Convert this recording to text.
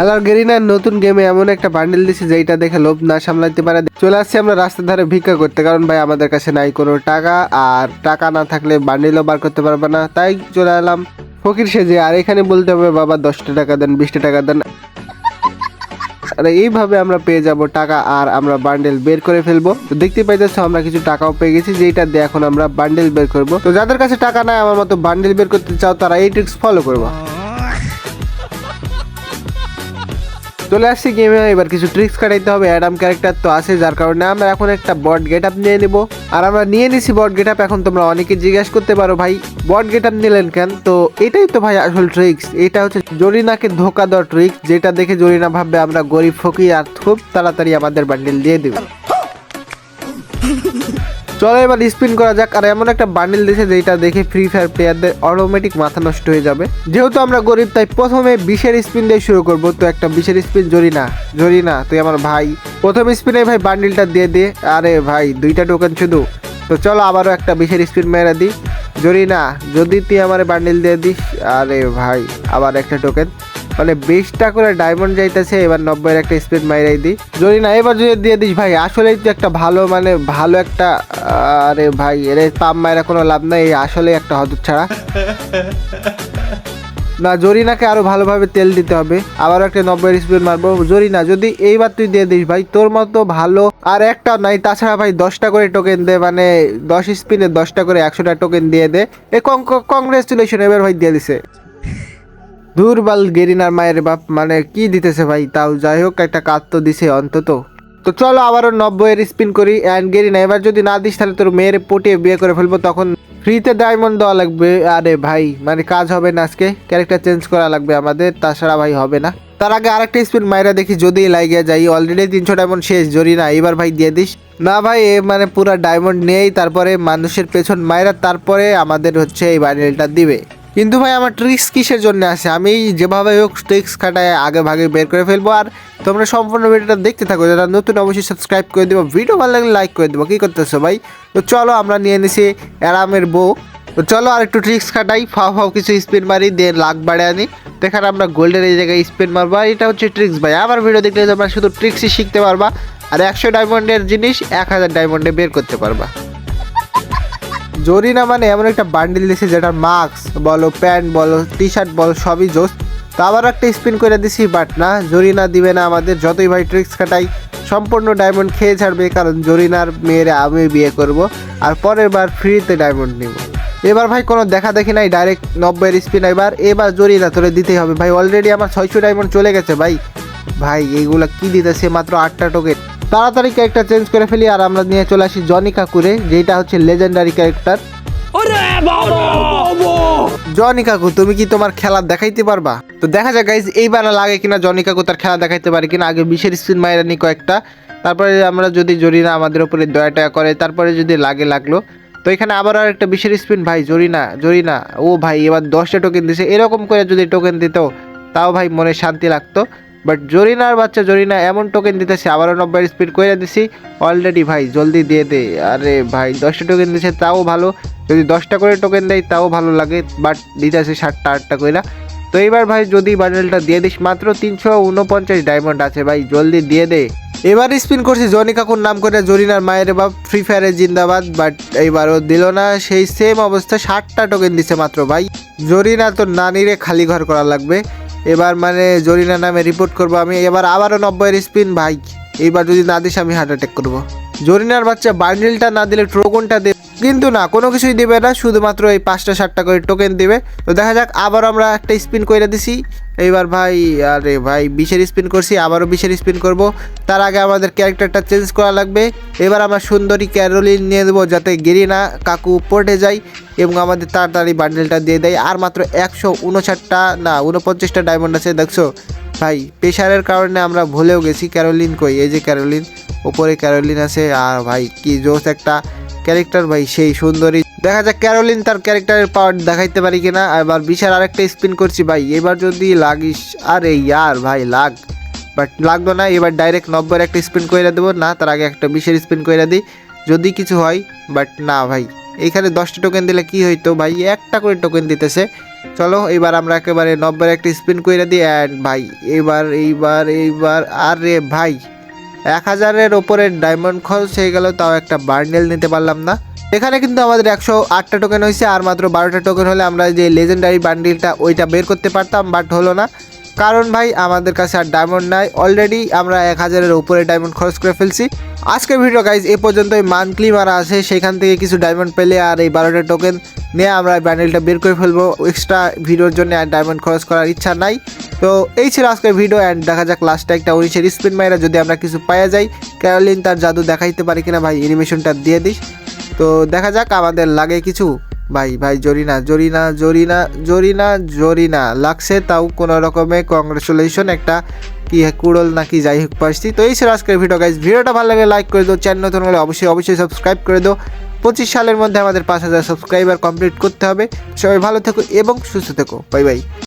Hello গেরিনার নতুন গেমে এমন একটা বান্ডেল দিছে যেটা দেখে লোভ না সামলাতে পারে। চলে আসছি আমরা রাস্তার ধারে ভিক্ষা করতে, কারণ ভাই আমাদের কাছে নাই কোনো টাকা, আর টাকা না থাকলে বান্ডেলও বার করতে পারবে না। তাই চলে এলাম ফকির সেজে, আর এখানে বলতে হবে, বাবা, দশটা টাকা দেন, বিশটা টাকা দেন। আর এইভাবে আমরা পেয়ে যাব টাকা, আর আমরা বান্ডেল বের করে ফেলব। তো দেখতে পাইতেছো, আমরা কিছু টাকাও পেয়ে গেছি যেটা দিয়ে এখন আমরা বান্ডেল বের করব। তো যাদের কাছে টাকা নাই, আমার মতো বান্ডেল বের করতে চাও, তারা এই ট্রিক্স ফলো করব। চলে আসছি গেমে এবার কিছু ট্রিক্স কাটাইতে হবে। অ্যাডাম ক্যারেক্টার তো আছে, যার কারণে আমরা এখন একটা বট গেট আপ নিয়ে নিব। আর আমরা নিয়ে নিছি বট গেট আপ এখন তোমরা অনেকে জিজ্ঞেস করতে পারো, ভাই বট গেট আপ নিলেন কেন? তো এটাই তো ভাই আসল ট্রিক্স এটা হচ্ছে জরিনাকে ধোকা দেওয়ার ট্রিক্স যেটা দেখে জরিনা ভাববে আমরা গরিব ফকি আর খুব তাড়াতাড়ি আমাদের বান্ডিল দিয়ে দেবে। চলো এবার স্পিন করা যাক, আর এমন একটা বান্ডিল দিয়েছে যেটা দেখে ফ্রি ফায়ার প্লেয়ারদের অটোমেটিক মাথা নষ্ট হয়ে যাবে। যেহেতু আমরা গরিব, তাই প্রথমে বিশের স্পিন দিয়ে শুরু করব। তো একটা বিশের স্পিন জরি না জরি না তুই আমার ভাই। প্রথম স্পিনে ভাই বান্ডিলটা দিয়ে দে। আরে ভাই, দুইটা টোকেন শুধু। তো চলো আবারও একটা বিশের স্পিন মেরে দিই। জরি না যদি তুই আমার বান্ডিল দিয়ে দিস, আরে ভাই, আবার একটা টোকেন মানে বিশটা করে ডায়মন্ড যাইতেছে এবার নব্বইয়ের একটা স্পিড মাইরাই দিই। যদি না এবার যদি দিয়ে দিস ভাই আসলেই তো একটা ভালো মানে ভালো একটা আরে ভাই এর পাম মায়েরা কোনো লাভ নাই আসলেই একটা হদর ছাড়া। না জরিনাকে আরও ভালোভাবে তেল দিতে হবে। আবার একটা নব্বই স্পিড মারবো। জরিনা যদি এইবার তুই দিয়ে দিস ভাই তোর মতো ভালো আর একটা নাই তাছাড়া ভাই দশটা করে টোকেন দে মানে দশ স্পিনে দশটা করে একশোটা টোকেন দিয়ে দে। এ কংগ্রেচুলেশন এবার ভাই দিয়ে দিছে। দুর্বল গেরিনার মায়ের বাপ মানে কি দিতেছে ভাই? তাও যাই হোক একটা কাজ তো দিছে অন্তত। তো চলো আবারও নব্বইয়ের স্পিন করি অ্যান্ড গেরিনা, এবার যদি না দিস তাহলে তোর মেয়ের পটিয়ে বিয়ে করে ফেলব, তখন ফ্রিতে ডায়মন্ড দেওয়া লাগবে। আরে ভাই মানে কাজ হবে না আজকে। ক্যারেক্টার চেঞ্জ করা লাগবে আমাদের, তাছাড়া ভাই হবে না। তার আগে আরেকটা স্পিন মাইরা দেখি, যদি লাগিয়ে যাই। অলরেডি তিনশো ডায়মন্ড শেষ জরি না এবার ভাই দিয়ে দিস। না ভাই, এ মানে পুরা ডায়মন্ড নিয়েই তারপরে মানুষের পেছন মাইরা, তারপরে আমাদের হচ্ছে এই বান্ডেলটা দিবে। কিন্তু ভাই, আমার ট্রিক্স কিসের জন্য আছে? আমি যেভাবে হোক ট্রিক্স খাটায় আগে ভাগে বের করে ফেলব। আর তোমরা সম্পূর্ণ ভিডিওটা দেখতে থাকো, যারা নতুন অবশ্যই সাবস্ক্রাইব করে দেবো। ভিডিও ভালো লাগলে লাইক করে দেবো। কী করতেছো ভাই? তো চলো আমরা নিয়ে নিছি অ্যারামের বউ তো চলো আর একটু ট্রিক্স খাটাই। ফাও ফাও কিছু স্পিন মারি, দিয়ে লাখ বাড়ে আনি। দেখার আমরা গোল্ডের এই জায়গায় স্পিন মারবো। আর এটা হচ্ছে ট্রিক্স ভাই। আমার ভিডিও দেখলে তোমরা শুধু ট্রিক্সই শিখতে পারবা। আর একশো ডায়মন্ডের জিনিস এক হাজার ডায়মন্ডে বের করতে পারবা। জরিনা মানে এমন একটা বান্ডিল দিছে যেটা মাস্ক বলো প্যান্ট বলো টি শার্ট বলো সবই জোস তো আবার একটা স্পিন করে দিছি বাট না, জরিনা দিবে না আমাদের। যতই ভাই ট্রিক্স কাটাই সম্পূর্ণ ডায়মন্ড খেয়ে ছাড়বে, কারণ জরিনার মেয়েরে আমি বিয়ে করব, আর পরের বার ফ্রিতে ডায়মন্ড নিব। এবার ভাই কোনো দেখা দেখি নাই ডাইরেক্ট নব্বইয়ের স্পিন এবার এবার জরিনা তোরে দিতেই হবে। ভাই অলরেডি আমার ছয়শো ডায়মন্ড চলে গেছে ভাই। ভাই, এগুলা কি দিতেছে? মাত্র আটটা টোকেন তাড়াতাড়ি ক্যারেক্টার চেঞ্জ করে ফেলি আর আমরা নিয়ে চলে আসি জনি কাকুরে যেটা হচ্ছে লেজেন্ডারি ক্যারেক্টার জনি কাকু তুমি কি তোমার খেলা দেখাইতে পারবা? তো দেখা যাক গাইজ এইবার লাগে কিনা জনি কাকু তার খেলা দেখাইতে পারে কিনা। আগে বিশের স্পিন মায়েরা নি কয়েকটা। তারপরে আমরা যদি জরিনা আমাদের উপরে দয়া টয়া করে তারপরে যদি লাগে লাগল। তো এখানে আবার আর একটা বিশের স্পিন ভাই জরিনা জরিনা। ও ভাই এবার দশটা টোকেন দিছে। এরকম করে যদি টোকেন দিত তাও ভাই মনে শান্তি লাগতো। বাট জরিনার বাচ্চা, জরিনা এমন টোকেন দিতেছে, আবারও নব্বই স্পিড করে দিছি। অলরেডি ভাই, জলদি দিয়ে দে। আরে ভাই, দশটা টোকেন দিছে, তাও ভালো। যদি দশটা করে টোকেন দেয়, তাও ভালো লাগে। বাট দিতেছে ষাটটা আটটা কইরা। তো এইবার ভাই, যদি বান্ডেলটা দিয়ে দিস, মাত্র তিনশো উনপঞ্চাশ ডায়মন্ড আছে ভাই, জলদি দিয়ে দে। এবার স্পিন করছি জনি কাকুর নাম করে, জরিনার মায়ের বাপ ফ্রি ফায়ারে জিন্দাবাদ। বাট এইবারও দিল না, সেই সেম অবস্থা ষাটটা টোকেন দিছে মাত্র ভাই। জরিনা তোর নানিরে খালি ঘর করা লাগবে। এবার মানে জরিনা নামে রিপোর্ট করব আমি। এবার আবারও নব্বইয়ের স্পিন ভাই এবার যদি না দিস, আমি হার্ট অ্যাটাক করব। জরিনার বাচ্চা বান্ডেলটা না দিলে ট্রোকনটা দেবে কিন্তু না, কোনো কিছুই দিবে না, শুধুমাত্র এই পাঁচটা সাতটা করে টোকেন দেবে। তো দেখা যাক, আবার আমরা একটা স্পিন করে দিছি। এইবার ভাই, আরে ভাই, বিশের স্পিন করছি, আবারও বিশের স্পিন করব। তার আগে আমাদের ক্যারেক্টারটা চেঞ্জ করা লাগবে। এবার আমরা সুন্দরী ক্যারোলিন নিয়ে দেবো যাতে গেরিনা কাকু পড়ে যায় এবং আমাদের তাড়াতাড়ি বান্ডেলটা দিয়ে দেয়। আর মাত্র একশো উনষাটটা, না, উনপঞ্চাশটা ডায়মন্ড আছে, দেখছ? ভাই প্রেশারের কারণে আমরা ভুলেও গেছি, ক্যারোলিন কই? এই যে ক্যারোলিন। ওপরে ক্যারোলিন আছে। আর ভাই, কি জোস একটা ক্যারেক্টার ভাই, সেই সুন্দরী। দেখা যাক ক্যারোলিন তার ক্যারেক্টারের পাওয়ার দেখাইতে পারি কিনা। এবার বিশাল আরেকটা স্পিন করছি ভাই। এবার যদি লাগিস, আরে ইয়ার ভাই, লাগ। বাট লাগল না, এবার ডাইরেক্ট নব্বইয়ের একটা স্পিন করে দেবো। না, তার আগে একটা বিশের স্পিন করে দিই। যদি কিছু হয় বাট না ভাই। এইখানে দশটা টোকেন দিলে কি হইতো? ভাই, একটা করে টোকেন দিতেছে। চলো, এবার আমরা একেবারে নব্বই একটা স্পিন করে দিই। অ্যান্ড ভাই, এবার, এইবার এইবার, আরে ভাই। এক হাজারের ওপরে ডায়মন্ড খরচ হয়ে গেল, তাও একটা বার্নেল নিতে পারলাম না। এখানে কিন্তু আমাদের একশো আটটা টোকেন হয়েছে, আর মাত্র বারোটা টোকেন হলে আমরা যে লেজেন্ডারি বান্ডিলটা ওইটা বের করতে পারতাম বাট হলো না। কারণ ভাই, আমাদের কাছে আর ডায়মন্ড নাই। অলরেডি আমরা এক হাজারের উপরে ডায়মন্ড খরচ করে ফেলছি। আজকের ভিডিও গাইজ এ পর্যন্তই। মান্থলি মারা আছে, সেখান থেকে কিছু ডায়মন্ড পেলে আর এই বারোটা টোকেন নিয়ে আমরা ব্যান্ডেলটা বের করে ফেলব। এক্সট্রা ভিডিওর জন্য আর ডায়মন্ড খরচ করার ইচ্ছা নাই। তো এই ছিল আজকের ভিডিও অ্যান্ড দেখা যাক লাস্টে একটা উনিশের স্পিন মাইরা যদি আমরা কিছু পাওয়া যাই ক্যারোলিন তার জাদু দেখাইতে পারি কিনা ভাই অ্যানিমেশনটা দিয়ে দিস। তো দেখা যাক আমাদের লাগে কিছু। ভাই ভাই জরিনা জরিনা জরিনা জরিনা জরিনা লাগছে তাও কোনো রকমে কংগ্রেচুলেশন একটা কি কুড়ল নাকি যাই হোক পারছি তো এই ছিল আজকের ভিডিও গাইজ ভিডিওটা ভালো লাগে লাইক করে দো চ্যানেল নতুন হলে অবশ্যই অবশ্যই সাবস্ক্রাইব করে দো পঁচিশ সালের মধ্যে আমাদের পাঁচ হাজার সাবস্ক্রাইবার কমপ্লিট করতে হবে। সবাই ভালো থেকো এবং সুস্থ থেকো। Bye bye